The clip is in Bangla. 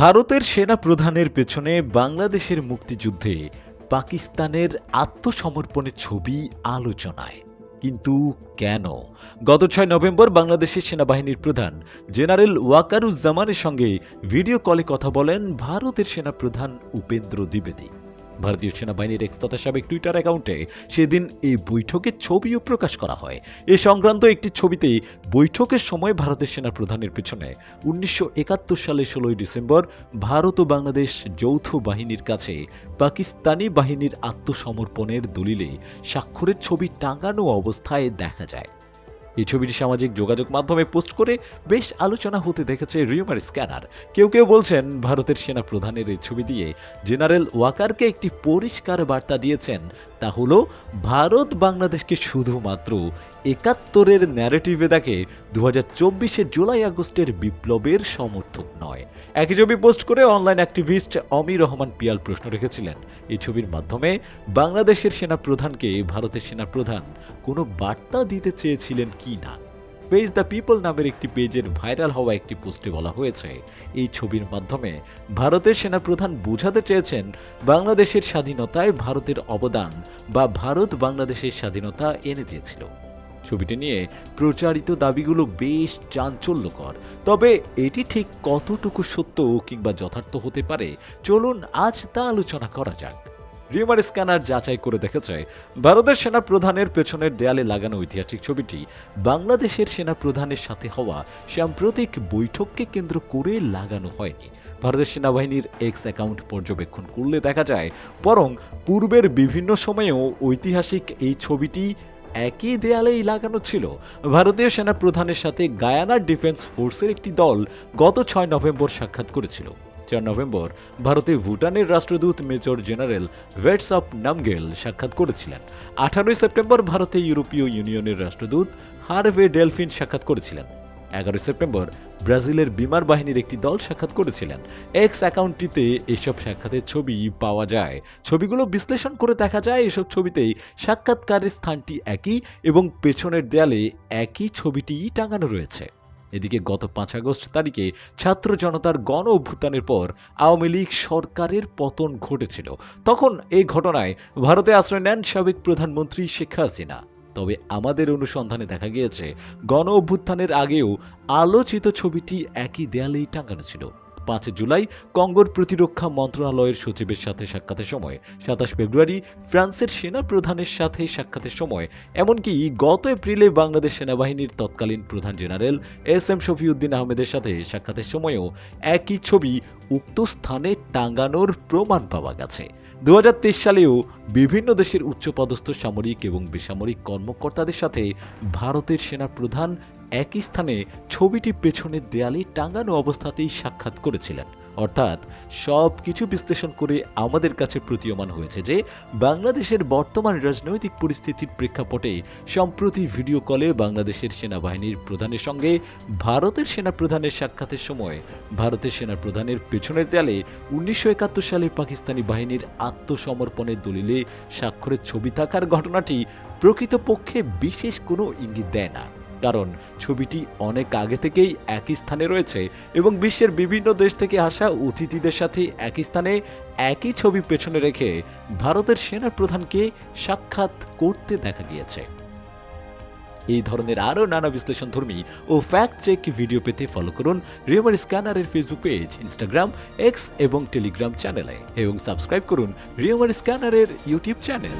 ভারতের সেনা প্রধানের পেছনে বাংলাদেশের মুক্তিযুদ্ধে পাকিস্তানের আত্মসমর্পণের ছবি আলোচনায়। কিন্তু কেন? গত ছয় নভেম্বর বাংলাদেশের সেনাবাহিনীর প্রধান জেনারেল ওয়াকারুজ্জামানের সঙ্গে ভিডিও কলে কথা বলেন ভারতের সেনাপ্রধান উপেন্দ্র দ্বিবেদী। ভারতীয় সেনাবাহিনীর এক্স তথা সাবেক টুইটার অ্যাকাউন্টে সেদিন এই বৈঠকের ছবিও প্রকাশ করা হয়। এ সংক্রান্ত একটি ছবিতে বৈঠকের সময় ভারতের সেনা প্রধানের পেছনে উনিশশো একাত্তর সালে ষোলোই ডিসেম্বর ভারত ও বাংলাদেশ যৌথ বাহিনীর কাছে পাকিস্তানি বাহিনীর আত্মসমর্পণের দলিলে স্বাক্ষরের ছবি টাঙানো অবস্থায় দেখা যায়। এই ছবিটি সামাজিক যোগাযোগ মাধ্যমে পোস্ট করে বেশ আলোচনা হতে দেখেছে রিউমার স্ক্যানার। কেউ কেউ বলছেন, ভারতের সেনা প্রধানের এই ছবি দিয়ে জেনারেল ওয়াকারকে একটি পরিষ্কার বার্তা দিয়েছেন। তা হলো, ভারত বাংলাদেশকে শুধুমাত্র একাত্তরের ন্যারেটিভে দেখে দু হাজার জুলাই আগস্টের বিপ্লবের সমর্থক নয়। একই ছবি পোস্ট করে অনলাইন অ্যাক্টিভিস্ট অমির রহমান পিয়াল প্রশ্ন রেখেছিলেন। এই ছবির মাধ্যমে বাংলাদেশের সেনা প্রধানকে ভারতের সেনা প্রধান কোনো বার্তা দিতে চেয়েছিলেন কি না ফেস দ্য পিপল নামের একটি পেজের ভাইরাল হওয়া একটি পোস্টে বলা হয়েছে। এই ছবির মাধ্যমে ভারতের সেনাপ্রধান বোঝাতে চেয়েছেন বাংলাদেশের স্বাধীনতায় ভারতের অবদান বা ভারত বাংলাদেশের স্বাধীনতা এনে দিয়েছিল। ছবিটি নিয়ে প্রচারিত দাবিগুলো বেশ চাঞ্চল্যকর। তবে এটি ঠিক কতটুকু সত্য কিংবা যথার্থ হতে পারে, চলুন আজ তা আলোচনা করা যাক। রিউমার স্ক্যানার যাচাই করে দেখেছে, ভারতের সেনা প্রধানের পেছনের দেয়ালে লাগানো ঐতিহাসিক ছবিটি। বাংলাদেশের সেনা প্রধানের সাথে হওয়া সাম্প্রতিক বৈঠককে কেন্দ্র করে লাগানো হয়নি। ভারতের সেনাবাহিনীর এক্স অ্যাকাউন্ট পর্যবেক্ষণ করলে দেখা যায়, বরং পূর্বের বিভিন্ন সময়েও ঐতিহাসিক এই ছবিটি একই দেয়ালেই লাগানো ছিল। ভারতীয় সেনা প্রধানের সাথে গায়ানার ডিফেন্স ফোর্সের একটি দল গত ছয় নভেম্বর সাক্ষাৎ করেছিল। চার নভেম্বর ভারতে ভুটানের রাষ্ট্রদূত major general Vetsop Namgyel সাক্ষাৎ করেছিলেন। আঠারোই সেপ্টেম্বর ভারতে ইউরোপীয় ইউনিয়নের রাষ্ট্রদূত হারভে ডেলফিন সাক্ষাৎ করেছিলেন। এগারোই সেপ্টেম্বর ব্রাজিলের বিমান বাহিনীর একটি দল সাক্ষাৎ করেছিলেন। এক্স অ্যাকাউন্টটিতে এসব সাক্ষাতের ছবি পাওয়া যায়। ছবিগুলো বিশ্লেষণ করে দেখা যায়, এসব ছবিতেই সাক্ষাৎকারের স্থানটি একই এবং পেছনের দেয়ালে একই ছবিটিই টাঙানো রয়েছে। এদিকে গত পাঁচ আগস্ট তারিখে ছাত্র জনতার গণ অভ্যুত্থানের পর আওয়ামী লীগ সরকারের পতন ঘটেছিল। তখন এই ঘটনায় ভারতে আশ্রয় নেন সাবেক প্রধানমন্ত্রী শেখ হাসিনা। তবে আমাদের অনুসন্ধানে দেখা গিয়েছে, গণ অভ্যুত্থানের আগেও আলোচিত ছবিটি একই দেয়ালেই টাঙানো ছিল। পাঁচ জুলাই কঙ্গোর প্রতিরক্ষা মন্ত্রণালয়ের সচিবের সাথে সাক্ষাতের সময়। সাতাশ ফেব্রুয়ারি ফ্রান্সের সেনা প্রধানের সাথে সাক্ষাতের সময়। এমনকি গত এপ্রিলে বাংলাদেশ সেনাবাহিনীর তৎকালীন প্রধান জেনারেল এস এম শফিউদ্দিন আহমেদের সাথে সাক্ষাতের সময়ও একই ছবি উক্ত স্থানে টাঙানোর প্রমাণ পাওয়া গেছে। দু হাজার তেইশ সালেও বিভিন্ন দেশের উচ্চপদস্থ সামরিক এবং বেসামরিক কর্মকর্তাদের সাথে ভারতের সেনা প্রধান একই স্থানে ছবিটি পেছনের দেয়ালে টাঙানো অবস্থাতেই সাক্ষাৎ করেছিলেন। অর্থাৎ সব কিছু বিশ্লেষণ করে আমাদের কাছে প্রতীয়মান হয়েছে যে বাংলাদেশের বর্তমান রাজনৈতিক পরিস্থিতির প্রেক্ষাপটে সম্প্রতি ভিডিও কলে বাংলাদেশের সেনাবাহিনীর প্রধানের সঙ্গে ভারতের সেনা প্রধানের সাক্ষাতের সময় ভারতের সেনা প্রধানের পেছনের দেয়ালে উনিশশো একাত্তর সালে পাকিস্তানি বাহিনীর আত্মসমর্পণের দলিলে স্বাক্ষরের ছবি থাকার ঘটনাটি প্রকৃতপক্ষে বিশেষ কোনো ইঙ্গিত দেয় না। কারণ ছবিটি অনেক আগে থেকেই একই স্থানে রয়েছে এবং বিশ্বের বিভিন্ন দেশ থেকে আসা অতিথিদের সাথে একই স্থানে একই ছবি পেছনে রেখে ভারতের সেনা প্রধানকে সাক্ষাৎ করতে দেখা গিয়েছে। এই ধরনের আরও নানা বিশ্লেষণধর্মী ও ফ্যাক্ট চেক ভিডিও পেতে ফলো করুন রিওমার স্ক্যানারের ফেসবুক পেজ ইনস্টাগ্রাম এক্স এবং টেলিগ্রাম চ্যানেলে এবং সাবস্ক্রাইব করুন রিওমার স্ক্যানারের ইউটিউব চ্যানেল